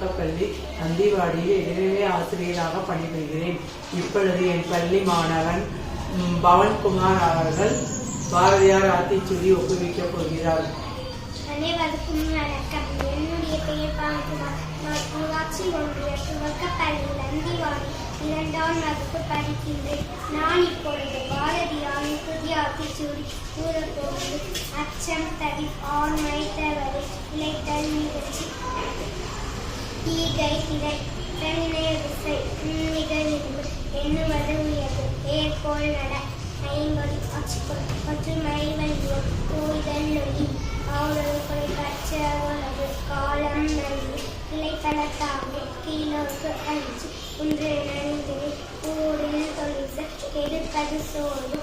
தொடக்கப்பள்ளி அந்திவாடியில் இடைநிலை ஆசிரியராக பணிபுரிகிறேன். இப்பொழுது என் பள்ளி மாணவன் பவன்குமார் அவர்கள் பாரதியார் ஆத்திச்சூடி ஒப்புவிக்கப் போகிறார். அனைவருக்கும் வணக்கம் என்னுடைய பெயர் பாகுமார் ஊராட்சி ஒன்றிய துவக்கப்பள்ளியில் அந்திவாடி இரண்டாம் வகுப்பு படிக்கின்றேன். நான் இப்பொழுது பாரதியாரின் புதிய ஆத்திச்சூடி கூறப்போவது அச்சம் தவி ஆண்மை தவறு இலைத்தல் நிகழ்ச்சி ஈகை திரை பெண்ணே விசை நிகழ்வு எண்ணுவது உயர்வு ஏற்போல் நட ஐம்பது அச்சுக்குள் ஒற்றுமை வலியம் ஓய்தல் நொடி ஆளுகளை கற்றவளவு காலம் நல்கி இலைப்பழத்தாக கீழோக்கு அழிச்சு ஒன்று நன்கு ஊரில் கெடுப்பது சோறு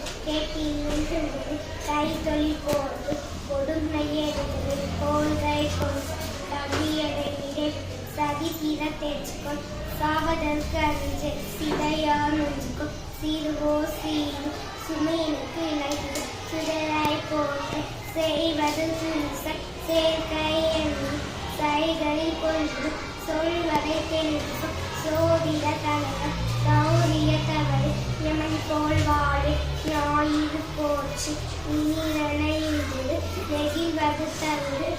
கை தொழில் போடு. சதி தீர சாவதற்கு அறிஞ்சு சிதையார் நெஞ்சுக்கும்? சீருவோ சீரு சுமையனுக்கு இழைத்து சுடராய் போட்டு செய்வது சுச. சேர்க்கை என்று சைகளில் கொண்டு சொல்வதை தெரிவிக்கும். சோதிட தலைவர் சௌரிய தவறு எமன் போல் வாழு ஞாயிறு போச்சு. நீரணைந்து நெகிழ்வது தவறு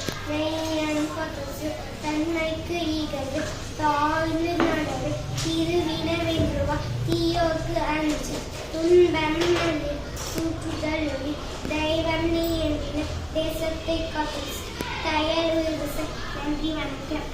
தன்மைக்கு தாழ்ந்து நடந்து நடவு திருவினவென்றுவா தீயோக்கு அஞ்சு. துன்பம் நன்றி தூற்றுதல் ஒளி. தெய்வம் நீ என்றின தேசத்தை காத்து தயல் விவசாய நன்றி வணக்கம்.